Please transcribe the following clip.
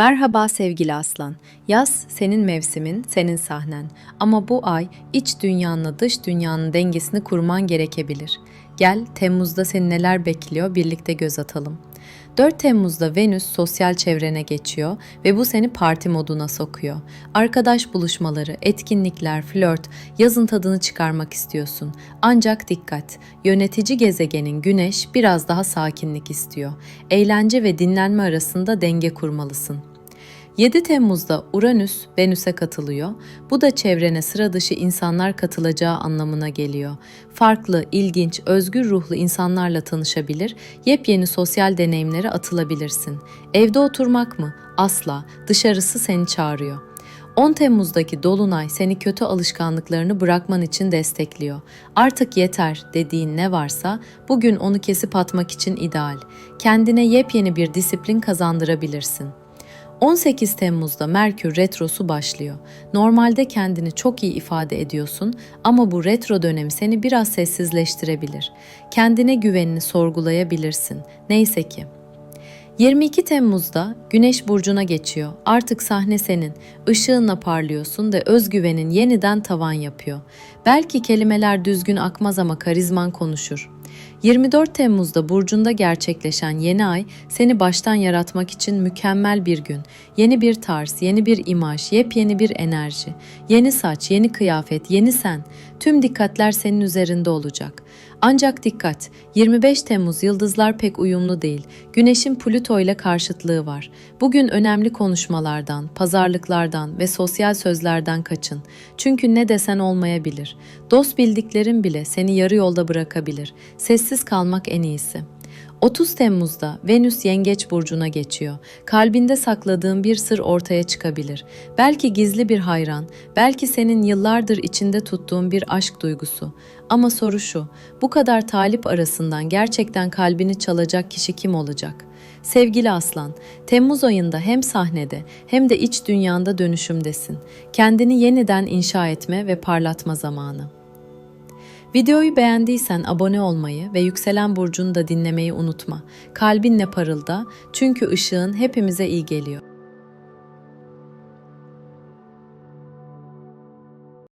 Merhaba sevgili aslan. Yaz senin mevsimin, senin sahnen. Ama bu ay iç dünyanla dış dünyanın dengesini kurman gerekebilir. Gel Temmuz'da seni neler bekliyor birlikte göz atalım. 4 Temmuz'da Venüs sosyal çevrene geçiyor ve bu seni parti moduna sokuyor. Arkadaş buluşmaları, etkinlikler, flört, yazın tadını çıkarmak istiyorsun. Ancak dikkat, yönetici gezegenin Güneş biraz daha sakinlik istiyor. Eğlence ve dinlenme arasında denge kurmalısın. 7 Temmuz'da Uranüs Venüs'e katılıyor. Bu da çevrene sıra dışı insanlar katılacağı anlamına geliyor. Farklı, ilginç, özgür ruhlu insanlarla tanışabilir, yepyeni sosyal deneyimlere atılabilirsin. Evde oturmak mı? Asla. Dışarısı seni çağırıyor. 10 Temmuz'daki dolunay seni kötü alışkanlıklarını bırakman için destekliyor. Artık yeter dediğin ne varsa bugün onu kesip atmak için ideal. Kendine yepyeni bir disiplin kazandırabilirsin. 18 Temmuz'da Merkür retrosu başlıyor. Normalde kendini çok iyi ifade ediyorsun ama bu retro dönemi seni biraz sessizleştirebilir. Kendine güvenini sorgulayabilirsin. Neyse ki. 22 Temmuz'da Güneş burcuna geçiyor. Artık sahne senin. Işığınla parlıyorsun ve özgüvenin yeniden tavan yapıyor. Belki kelimeler düzgün akmaz ama karizman konuşur. 24 Temmuz'da burcunda gerçekleşen yeni ay seni baştan yaratmak için mükemmel bir gün. Yeni bir tarz, yeni bir imaj, yepyeni bir enerji. Yeni saç, yeni kıyafet, yeni sen. Tüm dikkatler senin üzerinde olacak. Ancak dikkat, 25 Temmuz yıldızlar pek uyumlu değil. Güneşin Plüto ile karşıtlığı var. Bugün önemli konuşmalardan, pazarlıklardan ve sosyal sözlerden kaçın. Çünkü ne desen olmayabilir. Dost bildiklerin bile seni yarı yolda bırakabilir. Sessiz kalmak en iyisi. 30 Temmuz'da Venüs Yengeç burcuna geçiyor. Kalbinde sakladığın bir sır ortaya çıkabilir. Belki gizli bir hayran, belki senin yıllardır içinde tuttuğun bir aşk duygusu. Ama soru şu, bu kadar talip arasından gerçekten kalbini çalacak kişi kim olacak? Sevgili Aslan, Temmuz ayında hem sahnede hem de iç dünyanda dönüşümdesin. Kendini yeniden inşa etme ve parlatma zamanı. Videoyu beğendiysen abone olmayı ve yükselen burcunu da dinlemeyi unutma. Kalbinle parılda çünkü ışığın hepimize iyi geliyor.